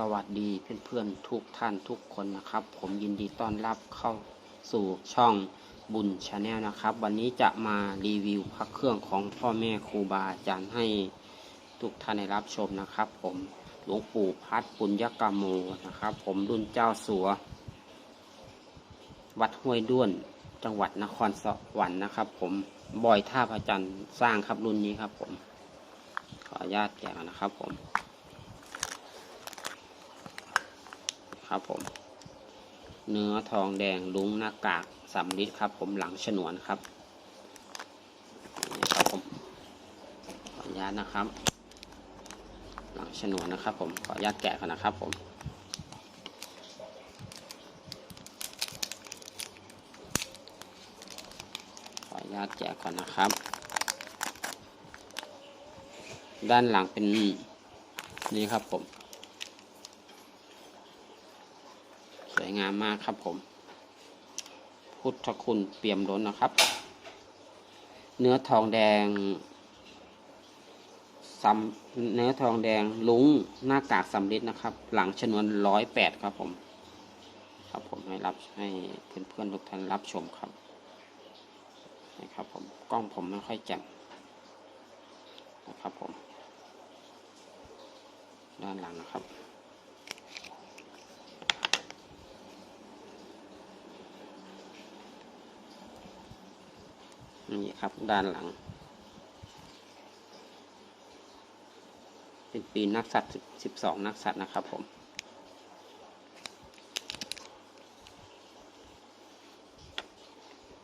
สวัสดีเพื่อนๆทุกท่านทุกคนนะครับ ผมยินดีต้อนรับเข้าสู่ช่องบุญชาแนลนะครับ วันนี้จะมารีวิวพระเครื่องของพ่อแม่ครูบาอาจารย์ให้ทุกท่านได้รับชมนะครับ ผมหลวงปู่พัดปุญญกามโมนะครับ ผมรุ่นเจ้าสัว วัดห้วยด้วนจังหวัดนครสวรรค์นะครับ ผมบอยท่าพระจันทร์สร้างครับรุ่นนี้ครับ ผมขออนุญาตแกะนะครับผม ครับผม เนื้อทองแดงลุงหน้ากากสำลิดครับ ผมหลังฉนวนครับนี่ครับผมขออนุญาตนะครับ หลังฉนวนนะครับ ผมขออนุญาตแกะก่อนนะครับ ผมขออนุญาตแกะก่อนนะครับ ด้านหลังเป็นนี่ครับผม สวยงามมากครับผม พุทธคุณเปี่ยมล้นนะครับ เนื้อทองแดงซ้ำเนื้อทองแดงลุงหน้ากากสำลิดนะครับ หลังชนวนร้อยแปดครับผม ครับผมให้รับให้เพื่อนเพื่อนๆทุกท่านรับชมครับนะครับผมกล้องผมไม่ค่อยแจ่มนะครับผม ด้านหลังนะครับ นี่ครับด้านหลัง เป็นปีนักสัตว์สิบสองนักสัตว์นะครับผม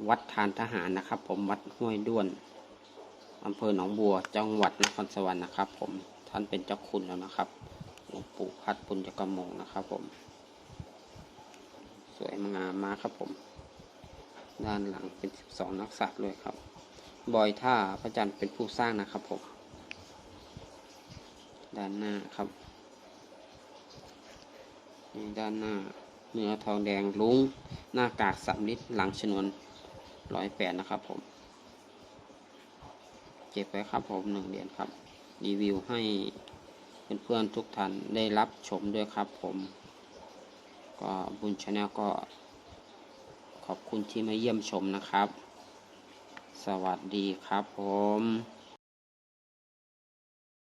วัดทานทหารนะครับ ผมวัดห้วยด้วนอำเภอหนองบัวจังหวัดนครสวรรค์นะครับ ผมท่านเป็นเจ้าคุณแล้วนะครับหลวงปู่พัดปุญจกรมงนะครับ ผม สวยงามมากครับผม ด้านหลังเป็นสิบสองนักสัตว์ด้วยครับ บอยท่าพระจันทร์เป็นผู้สร้างนะครับผม ด้านหน้าครับนี่ด้านหน้าเนื้อทองแดงลุงหน้ากากสำลิดหลังชนวนร้อยแปดนะครับผม เก็บไว้ครับผมหนึ่งเหรียญครับ รีวิวให้เพื่อนๆทุกท่านได้รับชมด้วยครับผม ก็บุญชาแนลก็ ขอบคุณที่มาเยี่ยมชมนะครับ สวัสดีครับผม